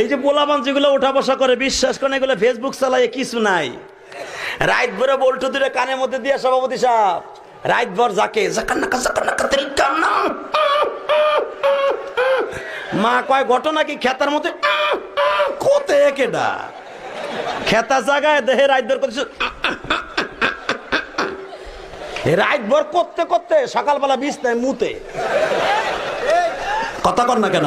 এই যে পোলাপান যেগুলো ওঠা বসা করে, বিশ্বাস করেন এগুলো ফেসবুক চালায় কিছু নাই। রাত ভরে বল্টু দূরে কানের মধ্যে দিয়ে সভাপতি সাহেব রাত ভর যাকে মা কয়, ঘটনা কি খেতার মধ্যে কোতে কেডা? খেতা জায়গায় দেহে রাত ভর করছে রাত ভর করতে করতে সকালবেলা বিছনায় মুতে। কথা কর না কেন?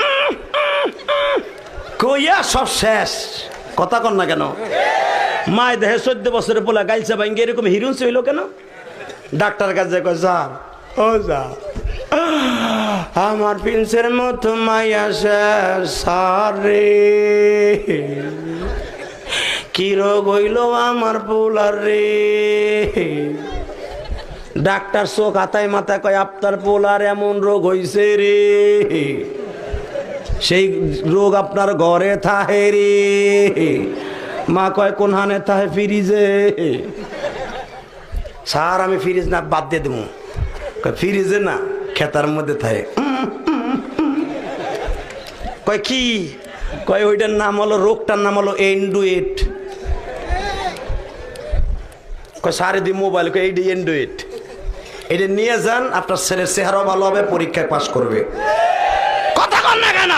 কইয়া সব শেষ। কথা কর না কেন? মায় দেহে চোদ্দ বছরে পোলা গাইছে ভাঙ্গে এরকম হিরুন হইল কেন? ডাক্তার কাছে কয়, স্যার, ও যা আমার প্রিন্সের মতো মাইয়া শেষ, স্যার কি রোগ হইল আমার পোলার রে? ডাক্তার চোখ হাতায় মাথায় কয়, আপনার পোলার এমন রোগ হইছে রে। সেই রোগ আপনার ঘরে থাহে রে। মা কয়, কোন হানে থাহে ফ্রিজে? স্যার, আমি ফ্রিজ না, বাদ দিয়ে দেবো। ফ্রিজে না, খেতার মধ্যে থাকে কয়, কি? কয়, ওইটার নাম হলো, রোগটার নাম হলো এন্ডুয়েট কয় সারে দি মোবাইল কয় এইটা এন্ডুয়েট এটা নিয়ে যান, আপনার ছেলের চেহারাও ভালো হবে, পরীক্ষায় পাশ করবে। কথা কন না কেন?